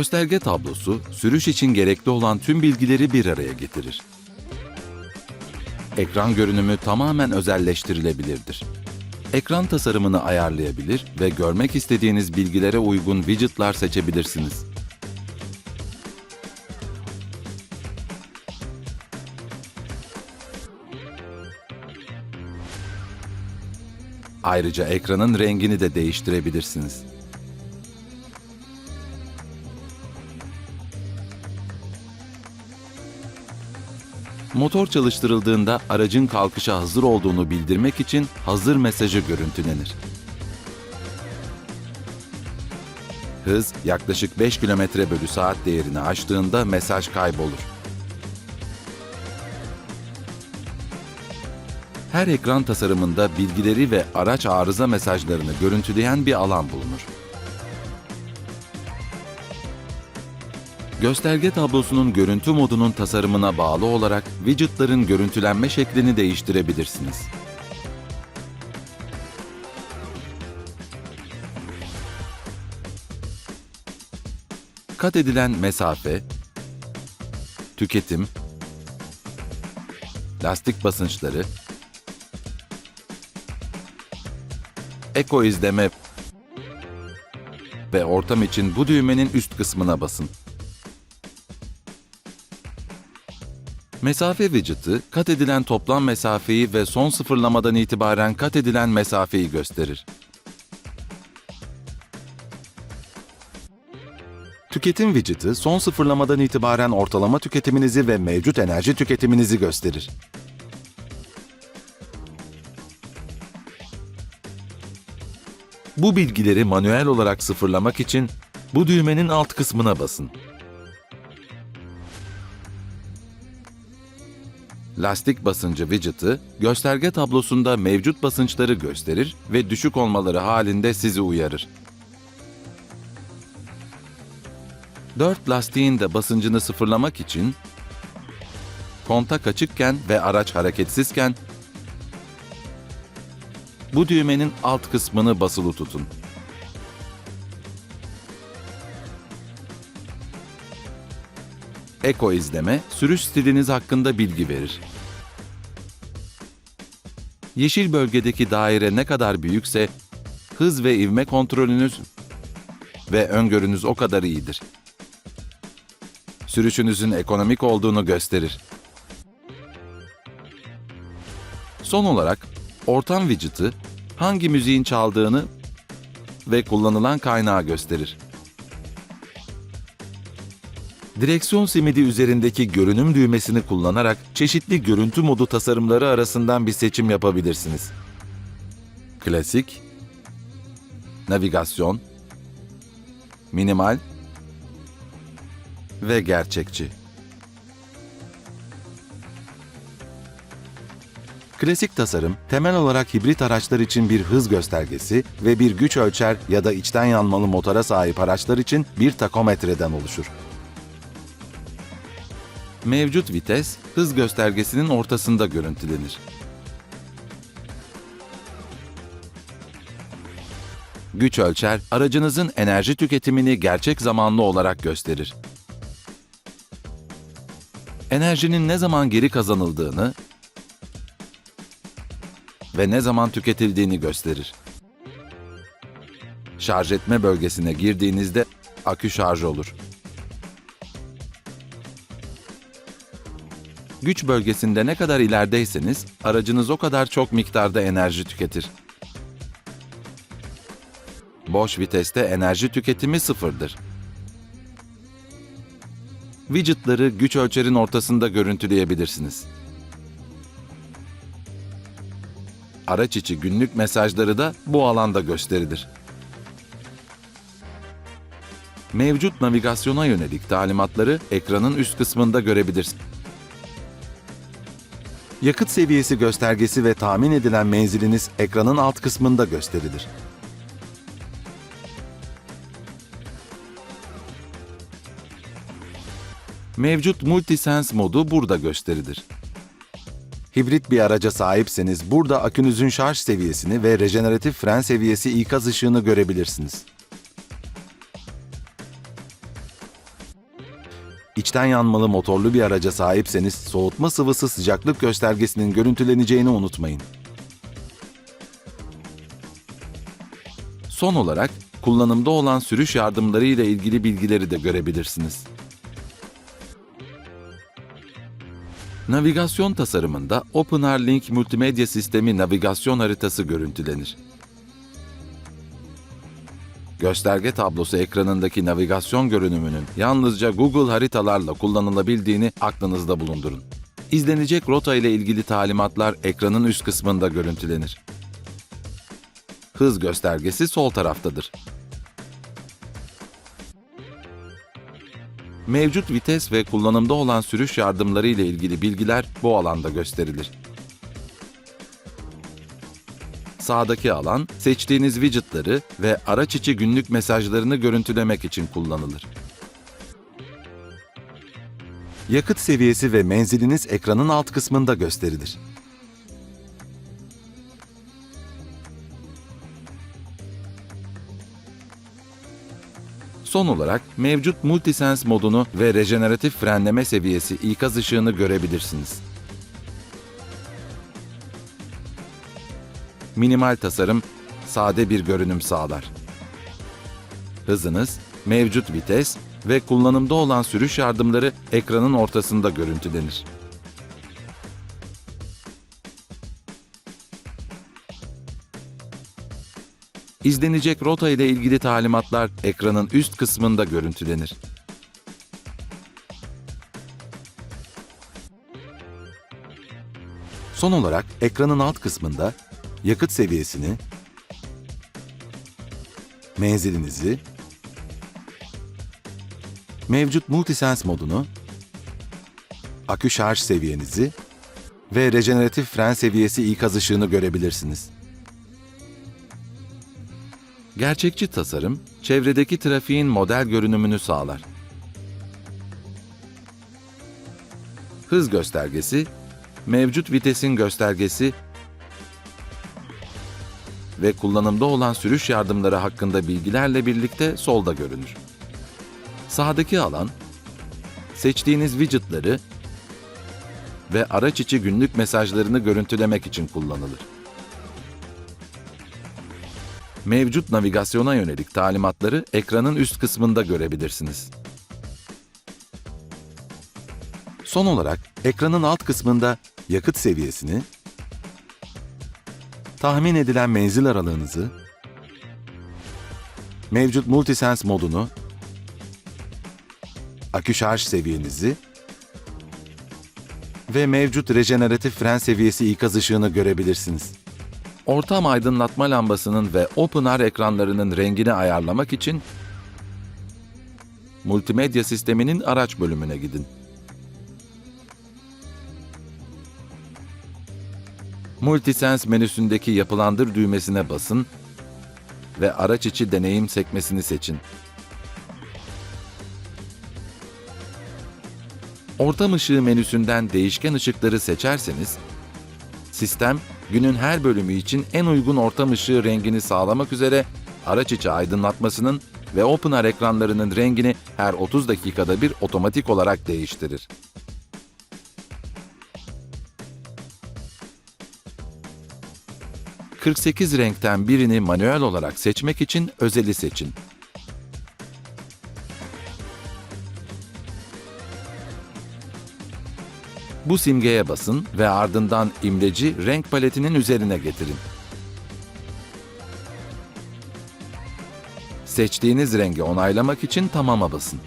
Gösterge tablosu, sürüş için gerekli olan tüm bilgileri bir araya getirir. Ekran görünümü tamamen özelleştirilebilirdir. Ekran tasarımını ayarlayabilir ve görmek istediğiniz bilgilere uygun widget'lar seçebilirsiniz. Ayrıca ekranın rengini de değiştirebilirsiniz. Motor çalıştırıldığında aracın kalkışa hazır olduğunu bildirmek için hazır mesajı görüntülenir. Hız yaklaşık 5 km bölü saat değerini aştığında mesaj kaybolur. Her ekran tasarımında bilgileri ve araç arıza mesajlarını görüntüleyen bir alan bulunur. Gösterge tablosunun görüntü modunun tasarımına bağlı olarak widget'ların görüntülenme şeklini değiştirebilirsiniz. Kat edilen mesafe, tüketim, lastik basınçları, eko izleme ve ortam için bu düğmenin üst kısmına basın. Mesafe widget'ı kat edilen toplam mesafeyi ve son sıfırlamadan itibaren kat edilen mesafeyi gösterir. Tüketim widget'ı son sıfırlamadan itibaren ortalama tüketiminizi ve mevcut enerji tüketiminizi gösterir. Bu bilgileri manuel olarak sıfırlamak için bu düğmenin alt kısmına basın. Lastik basıncı widget'ı gösterge tablosunda mevcut basınçları gösterir ve düşük olmaları halinde sizi uyarır. 4 lastiğin de basıncını sıfırlamak için kontak açıkken ve araç hareketsizken bu düğmenin alt kısmını basılı tutun. Eko izleme, sürüş stiliniz hakkında bilgi verir. Yeşil bölgedeki daire ne kadar büyükse, hız ve ivme kontrolünüz ve öngörünüz o kadar iyidir. Sürüşünüzün ekonomik olduğunu gösterir. Son olarak, ortam widget'ı hangi müziğin çaldığını ve kullanılan kaynağı gösterir. Direksiyon simidi üzerindeki görünüm düğmesini kullanarak çeşitli görüntü modu tasarımları arasından bir seçim yapabilirsiniz. Klasik, navigasyon, minimal ve gerçekçi. Klasik tasarım, temel olarak hibrit araçlar için bir hız göstergesi ve bir güç ölçer ya da içten yanmalı motora sahip araçlar için bir takometreden oluşur. Mevcut vites, hız göstergesinin ortasında görüntülenir. Güç ölçer, aracınızın enerji tüketimini gerçek zamanlı olarak gösterir. Enerjinin ne zaman geri kazanıldığını ve ne zaman tüketildiğini gösterir. Şarj etme bölgesine girdiğinizde akü şarj olur. Güç bölgesinde ne kadar ilerideyseniz aracınız o kadar çok miktarda enerji tüketir. Boş viteste enerji tüketimi sıfırdır. Widget'ları güç ölçerin ortasında görüntüleyebilirsiniz. Araç içi günlük mesajları da bu alanda gösterilir. Mevcut navigasyona yönelik talimatları ekranın üst kısmında görebilirsiniz. Yakıt seviyesi göstergesi ve tahmin edilen menziliniz ekranın alt kısmında gösterilir. Mevcut Multisense modu burada gösterilir. Hibrit bir araca sahipseniz burada akünüzün şarj seviyesini ve rejeneratif fren seviyesi ikaz ışığını görebilirsiniz. İçten yanmalı motorlu bir araca sahipseniz soğutma sıvısı sıcaklık göstergesinin görüntüleneceğini unutmayın. Son olarak kullanımda olan sürüş yardımları ile ilgili bilgileri de görebilirsiniz. Navigasyon tasarımında OpenRLink multimedya sistemi navigasyon haritası görüntülenir. Gösterge tablosu ekranındaki navigasyon görünümünün yalnızca Google haritalarla kullanılabildiğini aklınızda bulundurun. İzlenecek rota ile ilgili talimatlar ekranın üst kısmında görüntülenir. Hız göstergesi sol taraftadır. Mevcut vites ve kullanımda olan sürüş yardımları ile ilgili bilgiler bu alanda gösterilir. Sağdaki alan, seçtiğiniz widgetları ve araç içi günlük mesajlarını görüntülemek için kullanılır. Yakıt seviyesi ve menziliniz ekranın alt kısmında gösterilir. Son olarak mevcut Multisense modunu ve rejeneratif frenleme seviyesi ikaz ışığını görebilirsiniz. Minimal tasarım, sade bir görünüm sağlar. Hızınız, mevcut vites ve kullanımda olan sürüş yardımları ekranın ortasında görüntülenir. İzlenecek rota ile ilgili talimatlar ekranın üst kısmında görüntülenir. Son olarak ekranın alt kısmında yakıt seviyesini, menzilinizi, mevcut Multisense modunu, akü şarj seviyenizi ve rejeneratif fren seviyesi ikaz ışığını görebilirsiniz. Gerçekçi tasarım, çevredeki trafiğin model görünümünü sağlar. Hız göstergesi, mevcut vitesin göstergesi ve kullanımda olan sürüş yardımları hakkında bilgilerle birlikte solda görünür. Sağdaki alan, seçtiğiniz widgetları ve araç içi günlük mesajlarını görüntülemek için kullanılır. Mevcut navigasyona yönelik talimatları ekranın üst kısmında görebilirsiniz. Son olarak ekranın alt kısmında yakıt seviyesini, tahmin edilen menzil aralığınızı, mevcut Multisense modunu, akü şarj seviyenizi ve mevcut rejeneratif fren seviyesi ikaz ışığını görebilirsiniz. Ortam aydınlatma lambasının ve OpenR ekranlarının rengini ayarlamak için multimedya sisteminin araç bölümüne gidin. Multisense menüsündeki yapılandır düğmesine basın ve araç içi deneyim sekmesini seçin. Ortam ışığı menüsünden değişken ışıkları seçerseniz, sistem günün her bölümü için en uygun ortam ışığı rengini sağlamak üzere araç içi aydınlatmasının ve OpenR ekranlarının rengini her 30 dakikada bir otomatik olarak değiştirir. ...48 renkten birini manuel olarak seçmek için özeli seçin. Bu simgeye basın ve ardından imleci renk paletinin üzerine getirin. Seçtiğiniz rengi onaylamak için tamama basın.